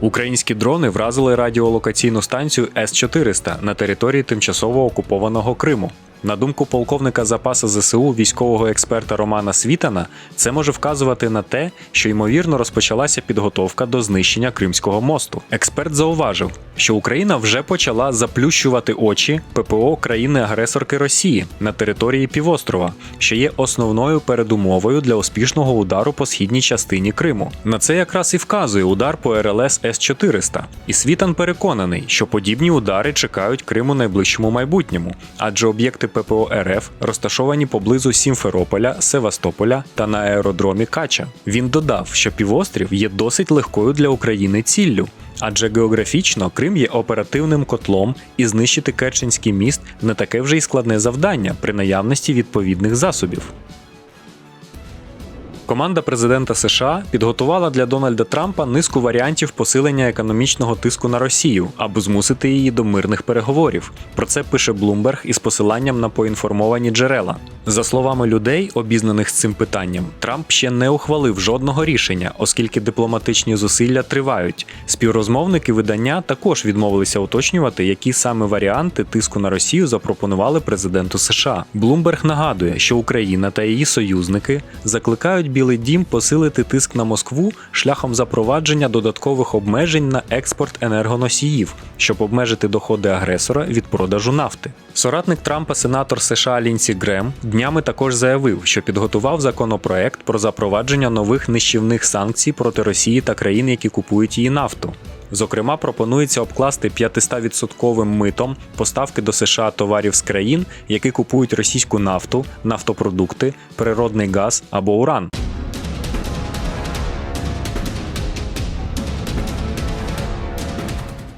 Українські дрони вразили радіолокаційну станцію С-400 на території тимчасово окупованого Криму. На думку полковника запасу ЗСУ військового експерта Романа Світана, це може вказувати на те, що ймовірно розпочалася підготовка до знищення Кримського мосту. Експерт зауважив, що Україна вже почала заплющувати очі ППО країни-агресорки Росії на території півострова, що є основною передумовою для успішного удару по східній частині Криму. На це якраз і вказує удар по РЛС С-400. І Світан переконаний, що подібні удари чекають Крим у найближчому майбутньому, адже об'єкти ППО РФ розташовані поблизу Сімферополя, Севастополя та на аеродромі Кача. Він додав, що півострів є досить легкою для України ціллю. Адже географічно Крим є оперативним котлом, і знищити Керченський міст не таке вже й складне завдання при наявності відповідних засобів. Команда президента США підготувала для Дональда Трампа низку варіантів посилення економічного тиску на Росію, аби змусити її до мирних переговорів. Про це пише Bloomberg із посиланням на поінформовані джерела. За словами людей, обізнаних з цим питанням, Трамп ще не ухвалив жодного рішення, оскільки дипломатичні зусилля тривають. Співрозмовники видання також відмовилися уточнювати, які саме варіанти тиску на Росію запропонували президенту США. Bloomberg нагадує, що Україна та її союзники закликають Білий Дім посилити тиск на Москву шляхом запровадження додаткових обмежень на експорт енергоносіїв, щоб обмежити доходи агресора від продажу нафти. Соратник Трампа, сенатор США Лінсі Грем, днями також заявив, що підготував законопроект про запровадження нових нищівних санкцій проти Росії та країн, які купують її нафту. Зокрема, пропонується обкласти 500% митом поставки до США товарів з країн, які купують російську нафту, нафтопродукти, природний газ або уран.